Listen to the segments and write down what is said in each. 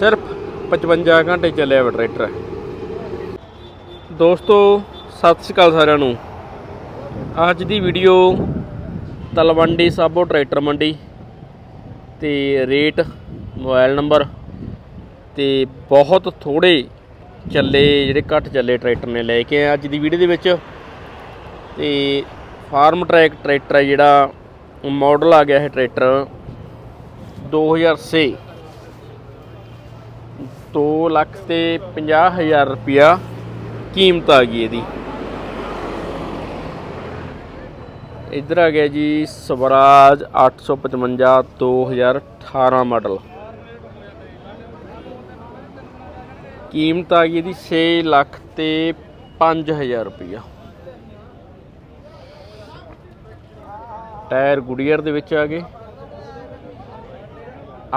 ਸਿਰਫ 55 ਘੰਟੇ ਚੱਲਿਆ ਵਾ ਟਰੈਕਟਰ। ਦੋਸਤੋ, ਸਤਿ ਸ਼੍ਰੀ ਅਕਾਲ ਸਾਰਿਆਂ ਨੂੰ। ਅੱਜ ਦੀ ਵੀਡੀਓ ਤਲਵੰਡੀ ਸਾਬੋ ਟਰੈਕਟਰ ਮੰਡੀ ਤੇ ਰੇਟ ਮੋਬਾਈਲ ਨੰਬਰ ਤੇ ਬਹੁਤ ਥੋੜੇ ਚੱਲੇ, ਜਿਹੜੇ ਘੱਟ ਚੱਲੇ ਟਰੈਕਟਰ ਨੇ ਲੈ ਕੇ ਆਏ ਅੱਜ ਦੀ ਵੀਡੀਓ ਦੇ ਵਿੱਚ। ਤੇ ਫਾਰਮ ਟਰੈਕ ਟਰੈਕਟਰ ਹੈ ਜਿਹੜਾ ਮਾਡਲ ਆ ਗਿਆ ਹੈ ਟਰੈਕਟਰ 2006 2 ਲੱਖ ਤੇ 50 ਹਜ਼ਾਰ ਰੁਪਿਆ ਕੀਮਤ ਆ ਗਈ ਇਹਦੀ। ਇੱਧਰ ਆ ਗਿਆ ਜੀ ਸਵਰਾਜ 855 2018 ਮਾਡਲ। ਕੀਮਤ ਆ ਗਈ ਇਹਦੀ 6 ਲੱਖ ਤੇ 5000 ਰੁਪਿਆ ਟਾਇਰ ਗੁਡੀਅਰ ਦੇ ਵਿੱਚ ਆ ਗਏ।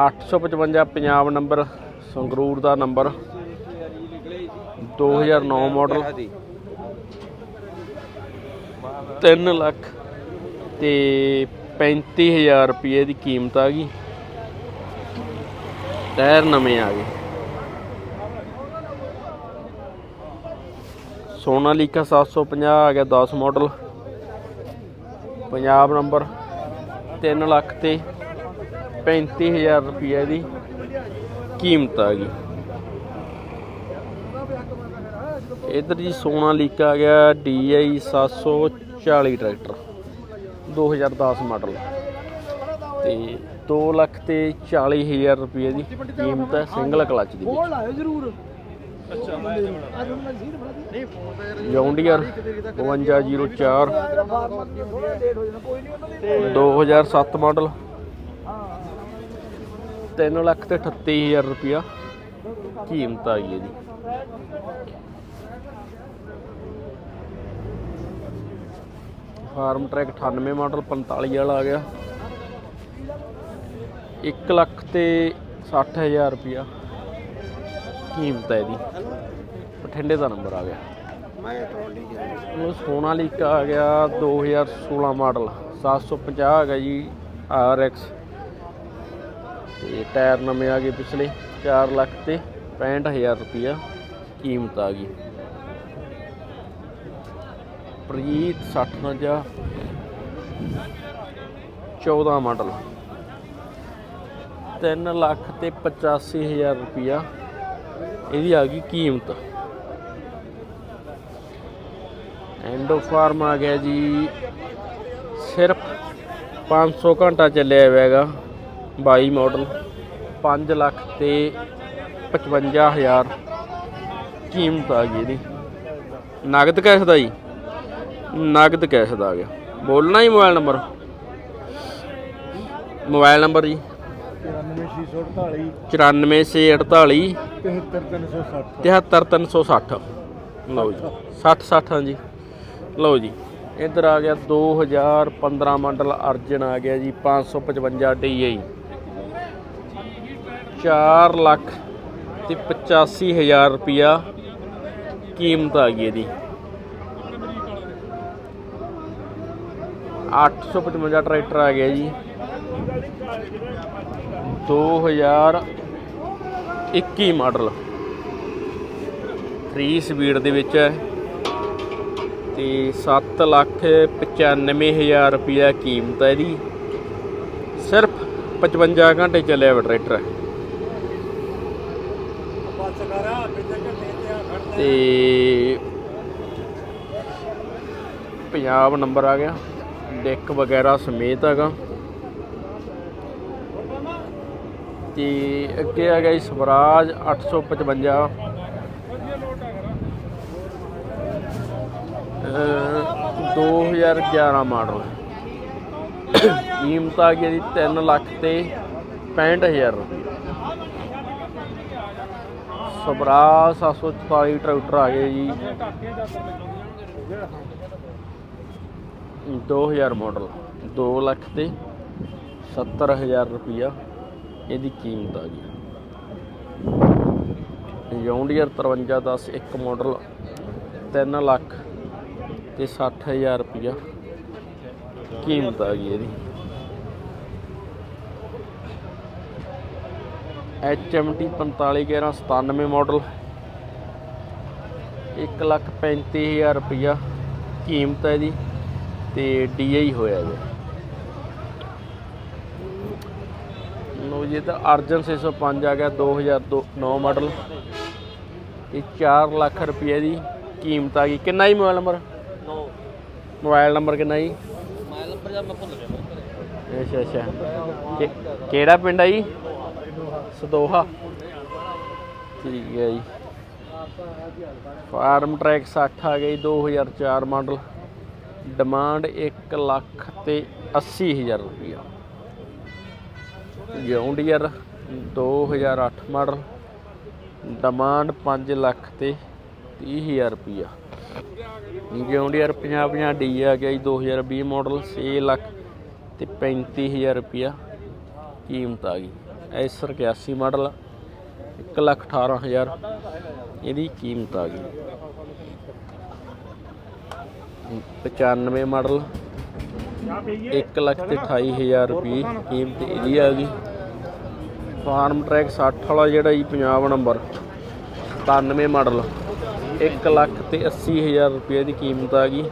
855 ਪੰਜਾਬ ਨੰਬਰ ਸੰਗਰੂਰ ਦਾ ਨੰਬਰ 2009 ਮਾਡਲ 3 ਲੱਖ ਤੇ 35000 ਰੁਪਏ ਦੀ ਕੀਮਤ ਆ ਗਈ। ਟਾਇਰ ਨਵੇਂ ਆ ਗਏ। ਸੋਨਾਲੀਕਾ 750 ਆ ਗਿਆ 10 ਮਾਡਲ ਪੰਜਾਬ ਨੰਬਰ 3 ਲੱਖ ਤੇ 35000 ਰੁਪਏ ਦੀ ਕੀਮਤ ਆ ਗਈ ਇਧਰ ਜੀ ਸੋਨਾਲੀਕਾ ਆ ਗਿਆ DI 740 ਟਰੈਕਟਰ 2010 ਮਾਡਲ। ਤੇ 2 ਲੱਖ ਤੇ 40000 ਰੁਪਏ ਦੀ ਕੀਮਤ ਹੈ ਸਿੰਗਲ ਕਲਚ ਦੀ ਵਿੱਚ। ਲਾਇਓ ਜ਼ਰੂਰ ਜੌਂਡੀਅਰ 5204 2007 ਮਾਡਲ। 3 ਲੱਖ ਤੇ 38000 ਰੁਪਿਆ ਕੀਮਤ ਆ ਗਈ ਇਹਦੀ। ਫਾਰਮ ਟਰੈਕ 98 ਮਾਡਲ 45 ਵਾਲਾ ਆ ਗਿਆ। 1 ਲੱਖ ਤੇ 60000 ਰੁਪਿਆ ਕੀਮਤ ਹੈ ਇਹਦੀ। ਬਠਿੰਡੇ ਦਾ ਨੰਬਰ ਆ ਗਿਆ। ਉਹ ਸੋਨਾਲੀਕਾ ਆ ਗਿਆ 2016 ਮਾਡਲ 750 ਗਿਆ ਜੀ RX ਤੇ ਟਾਇਰ ਨਵੇਂ ਆ ਗਏ ਪਿਛਲੇ 4 ਲੱਖ ਤੇ 65000 ਰੁਪਿਆ ਕੀਮਤ ਆ ਗਈ। ਪ੍ਰੀਤ 60 ਜਾ 14 ਮਾਡਲ। 3 ਲੱਖ ਤੇ 85000 ਰੁਪਿਆ ਇਹਦੀ ਆ ਗਈ ਕੀਮਤ। ਐਂਡੋ ਫਾਰਮ ਆ ਗਿਆ ਜੀ। ਸਿਰਫ 500 ਘੰਟਾ ਚੱਲਿਆ ਹੋਇਆਗਾ 22 ਮਾਡਲ 5 ਲੱਖ ਤੇ 55000 ਕੀਮਤ ਆ ਗਈ ਇਹਦੀ। ਨਗਦ ਕੈਸ਼ ਦਾ ਜੀ। ਨਗਦ ਕੈਸ਼ ਦਾ ਆ ਗਿਆ। ਬੋਲਣਾ ਹੀ ਮੋਬਾਈਲ ਨੰਬਰ। ਮੋਬਾਈਲ ਨੰਬਰ ਜੀ। 94648 94648 73360 73360 ਲਓ ਜੀ। 60 60 ਹਾਂਜੀ ਲਓ ਜੀ। ਇੱਧਰ ਆ ਗਿਆ 2015 ਮਾਡਲ ਅਰਜਨ ਆ ਗਿਆ ਜੀ 555 DI 4 ਲੱਖ ਤੇ 85000 ਰੁਪਿਆ ਕੀਮਤ ਆ ਗਈ ਇਹਦੀ। 855 ਟਰੈਕਟਰ ਆ ਗਿਆ ਜੀ। 2021 ਮਾਡਲ। 3 ਸਪੀਡ ਦੇ ਵਿੱਚ ਹੈ। ਤੇ 7 ਲੱਖ 95000 ਰੁਪਇਆ ਕੀਮਤ ਹੈ ਇਹਦੀ। ਸਿਰਫ 55 ਘੰਟੇ ਚੱਲਿਆ ਵਾ ਟਰੈਕਟਰ ਬਸ ਕਰਾ ਕਿਤੇ ਘੰਟੇ ਤੇ ਪੰਜਾਬ ਨੰਬਰ ਆ ਗਿਆ। ਡੈਕ ਵਗੈਰਾ ਸਮੇਤ ਹੈਗਾ। ਤੇ ਅੱਗੇ ਆ ਗਿਆ ਜੀ ਸਵਰਾਜ 855 ਅਹ 2011 ਮਾਡਲ। ਕੀਮਤ ਆ ਗਈ ਜੀ 3 ਲੱਖ ਤੇ 65000 ਰੁਪਏ। ਸਵਰਾਜ 744 ਟਰੈਕਟਰ ਆ ਗਏ ਜੀ। 2000 ਮਾਡਲ 2 ਲੱਖ ਤੇ 70000 ਰੁਪਇਆ ਇਹਦੀ ਕੀਮਤ ਆ ਗਈ। ਜੌਂਡੀਅਰ 5310 ਇੱਕ ਮਾਡਲ 3 ਲੱਖ ਤੇ 60000 ਰੁਪਇਆ ਕੀਮਤ ਆ ਗਈ ਇਹਦੀ। HMT 451197 ਮਾਡਲ 135000 ਰੁਪਇਆ ਕੀਮਤ ਹੈ ਜੀ ਤੇ DI ਹੋਇਆ ਜੀ। ਲੋ ਜੀ ਤਾਂ ਅਰਜਨ 605 ਆ ਗਿਆ 2009 ਮਾਡਲ ਇਹ 4 ਲੱਖ ਰੁਪਏ ਦੀ ਕੀਮਤ ਆ ਗਈ। ਕਿੰਨਾ ਜੀ ਮੋਬਾਈਲ ਨੰਬਰ? ਮੋਬਾਈਲ ਨੰਬਰ ਕਿੰਨਾ ਜੀ? ਮਾਈਲ ਨੰਬਰ ਜਾਂ ਮੈਂ ਭੁੱਲ ਗਿਆ। ਅੱਛਾ ਅੱਛਾ। ਕਿ- ਕਿਹੜਾ ਪਿੰਡ ਆ ਜੀ? ਸਦੋਹਾ। ਠੀਕ ਹੈ ਜੀ। ਫਾਰਮ ਟਰੈਕ 60 ਆ ਗਈ 2004 ਮਾਡਲ। ਡਿਮਾਂਡ 1 ਲੱਖ ਤੇ 80000 ਰੁਪਇਆ ਜੌਂਡੀਅਰ 2008 ਮਾਡਲ। ਡਿਮਾਂਡ 5 ਲੱਖ ਤੇ 30000 ਰੁਪਇਆ ਜੌਂਡੀਅਰ 50 50 ਡੀ ਆ ਗਿਆ ਜੀ 2020 ਮਾਡਲ। 6 ਲੱਖ ਤੇ 35000 ਰੁਪਇਆ ਕੀਮਤ ਆ ਗਈ। ਐਸਰ 81 ਮਾਡਲ 1 ਲੱਖ 18000 ਇਹਦੀ ਕੀਮਤ ਆ ਗਈ। 95 ਮਾਡਲ 1 ਲੱਖ ਤੇ 28000 ਰੁਪਏ ਕੀਮਤ ਇਹਦੀ ਆ ਗਈ। ਫਾਰਮ ਟਰੈਕ 60 ਵਾਲਾ ਜਿਹੜਾ ਜੀ ਪੰਜਾਬ ਨੰਬਰ 97 ਮਾਡਲ 1 ਲੱਖ ਤੇ 80000 ਰੁਪਏ ਦੀ ਕੀਮਤ ਆ ਗਈ।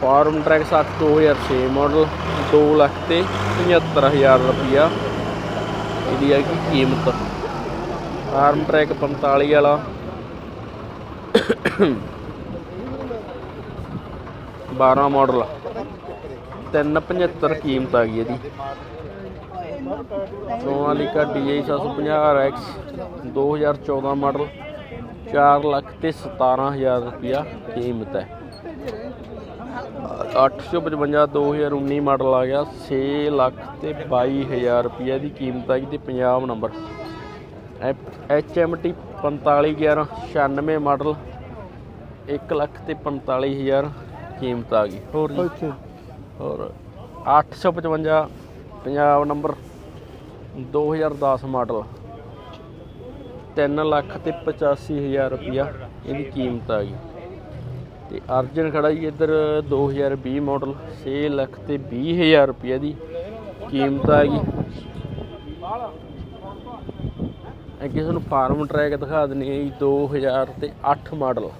ਫਾਰਮ ਟਰੈਕ 60 2006 ਮਾਡਲ 2 ਲੱਖ ਤੇ 75000 ਰੁਪਇਆ। ਇਹਦੀ ਆ ਗਈ ਕੀਮਤ? ਆਰਮ ਟਰੈਕ 45 ਵਾਲਾ। 12 ਮਾਡਲ 375 ਕੀਮਤ ਆ ਗਈ ਇਹਦੀ। Sonalika DI 750 RX 2014 model 4 lakh ਤੇ 17000 ਰੁਪਇਆ ਕੀਮਤ ਹੈ। 855 2019 ਮਾਡਲ ਆ ਗਿਆ 6 ਲੱਖ ਤੇ 22000 ਰੁਪਏ ਦੀ ਕੀਮਤ ਆਈ ਤੇ Punjab number. HMT 4511 96 model 1 lakh ਤੇ 45000 ਕੀਮਤ ਆ ਗਈ। ਹੋਰ ਜੀ? ਹੋਰ 855 ਪੰਜਾਬ ਨੰਬਰ 2010 ਮਾਡਲ 3 ਲੱਖ ਤੇ 85000 ਰੁਪਇਆ ਇਹਦੀ ਕੀਮਤ ਆ ਗਈ। ਤੇ ਅਰਜਨ ਖੜਾ ਜੀ ਇੱਧਰ 2020 ਮਾਡਲ 6 ਲੱਖ ਤੇ 20000 ਰੁਪਏ ਦੀ ਕੀਮਤ ਆ ਗਈ। ਅੱਗੇ ਤੁਹਾਨੂੰ ਫਾਰਮ ਟਰੈਕ ਦਿਖਾ ਦਿੰਨੀ ਹੈ ਜੀ 2000 ਤੇ 8 ਮਾਡਲ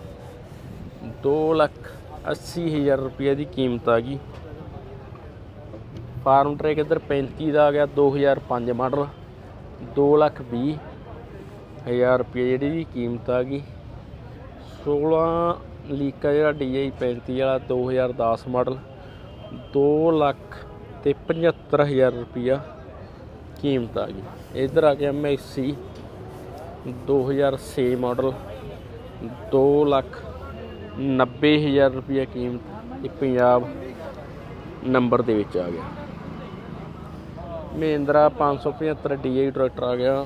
2 ਲੱਖ 80000 ਰੁਪਏ ਦੀ ਕੀਮਤ ਆ ਗਈ। ਫਾਰਮ ਟਰੈਕ ਇੱਧਰ 35 ਦਾ ਆ ਗਿਆ 2005 ਮਾਡਲ 2 ਲੱਖ 20 ਹਜ਼ਾਰ ਰੁਪਏ ਜਿਹੜੀ ਦੀ ਕੀਮਤ ਆ ਗਈ। 16 ਲੀਕਾ ਜਿਹੜਾ DI 35 ਵਾਲਾ 2010 ਮਾਡਲ 2 ਲੱਖ ਤੇ 75000 ਰੁਪਇਆ ਕੀਮਤ ਆ ਗਈ। ਇਧਰ ਆ ਗਿਆ MSC 2006 ਮਾਡਲ 2 ਲੱਖ 90000 ਰੁਪਇਆ ਕੀਮਤ ਇਹ ਪੰਜਾਬ ਨੰਬਰ ਦੇ ਵਿੱਚ ਆ ਗਿਆ। ਮਹਿੰਦਰਾ 575 DI ਟਰੈਕਟਰ ਆ ਗਿਆ।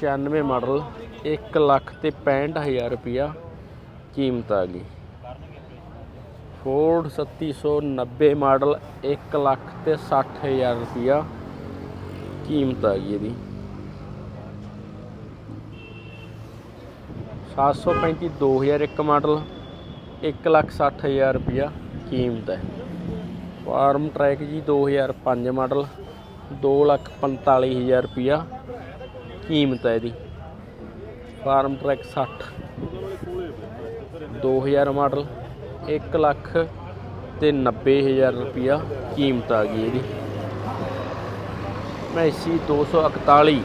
96 ਮਾਡਲ 1 ਲੱਖ ਤੇ 65000 ਰੁਪਇਆ ਕੀਮਤ ਆ ਗਈ। ਫੋਰਡ 3790 ਮਾਡਲ 1 ਲੱਖ ਤੇ 60000 ਰੁਪਇਆ ਕੀਮਤ ਆ ਗਈ ਇਹਦੀ। 735 2001 ਮਾਡਲ 1 ਲੱਖ 60000 ਰੁਪਇਆ ਕੀਮਤ ਹੈ। ਫਾਰਮ ਟਰੈਕ ਜੀ 2005 ਮਾਡਲ 2 ਲੱਖ 45000 ਰੁਪਇਆ ਕੀਮਤ ਹੈ ਇਹਦੀ। ਫਾਰਮ ਟਰੈਕ 60 2000 ਮਾਡਲ 1 ਲੱਖ ਤੇ 90000 ਰੁਪਇਆ ਕੀਮਤ ਆ ਗਈ ਇਹਦੀ। ਮੈਸੀ 241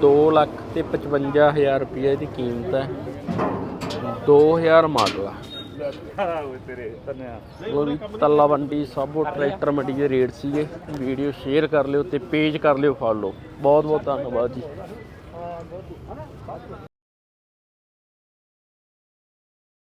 2 ਲੱਖ ਤੇ 55000 ਰੁਪਏ ਦੀ ਕੀਮਤ ਹੈ। 2000 ਮਾਡਲ ਆ। ਤੇਰੇ ਧੰਨਿਆ ਉਹ ਤੱਲਾਵੰਡੀ ਸਾਬੋ ਟਰੈਕਟਰ ਮੰਡੀ ਦੇ ਰੇਟ ਸੀਗੇ। ਵੀਡੀਓ ਸ਼ੇਅਰ ਕਰ ਲਿਓ ਤੇ ਪੇਜ ਕਰ ਲਿਓ ਫੋਲੋ ਬਹੁਤ ਬਹੁਤ ਧੰਨਵਾਦ ਜੀ।